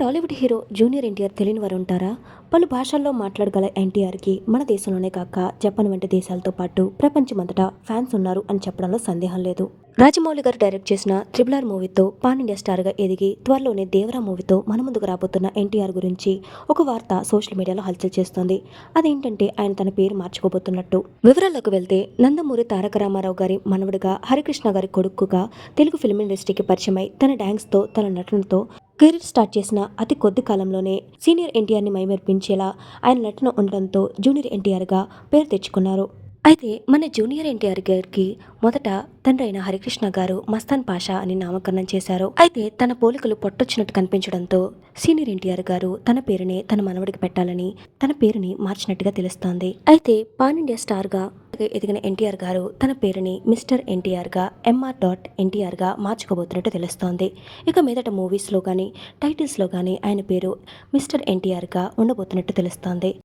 Tollywood hero junior NTR తెలియని వారు ఉంటారా? పలు భాషల్లో మాట్లాడగల ఎన్టీఆర్కి మన దేశంలోనే కాక జపాన్ వంటి దేశాలతో పాటు ప్రపంచమంతటా ఫ్యాన్స్ ఉన్నారు అని చెప్పడంలో సందేహం లేదు. రాజమౌళి గారు డైరెక్ట్ చేసిన త్రిబుల్ ఆర్ మూవీతో పాన్ ఇండియా స్టార్గా ఎదిగి త్వరలోనే దేవరా మూవీతో మన ముందుకు రాబోతున్న ఎన్టీఆర్ గురించి ఒక వార్త సోషల్ మీడియాలో హల్చల్ చేస్తోంది. అదేంటంటే ఆయన తన పేరు మార్చుకోబోతున్నట్టు. వివరాల్లోకి వెళ్తే నందమూరి తారక రామారావు గారి మనవడిగా హరికృష్ణ గారి కొడుకుగా తెలుగు ఫిల్మ్ ఇండస్ట్రీకి పరిచయమై తన డ్యాన్స్తో తన నటనతో కెరీర్ స్టార్ట్ చేసిన అతి కొద్ది కాలంలోనే సీనియర్ ఎన్టీఆర్ని మైమర్పించేలా ఆయన నటన ఉండడంతో జూనియర్ ఎన్టీఆర్గా పేరు తెచ్చుకున్నారు. అయితే మన జూనియర్ ఎన్టీఆర్ గారికి మొదట తండ్రి అయిన హరికృష్ణ గారు మస్తాన్ పాషా అని నామకరణం చేశారు. అయితే తన పోలికలు పొట్టొచ్చినట్టు కనిపించడంతో సీనియర్ ఎన్టీఆర్ గారు తన పేరునే తన మనవడికి పెట్టాలని తన పేరుని మార్చినట్టుగా తెలుస్తోంది. అయితే పాన్ ఇండియా స్టార్గా ఎదిగిన ఎన్టీఆర్ గారు తన పేరుని మిస్టర్ ఎన్టీఆర్గా ఎంఆర్ డాట్ ఎన్టీఆర్గా మార్చుకోబోతున్నట్టు తెలుస్తోంది. ఇక మీదట మూవీస్లో కానీ టైటిల్స్లో కానీ ఆయన పేరు మిస్టర్ ఎన్టీఆర్గా ఉండబోతున్నట్టు తెలుస్తోంది.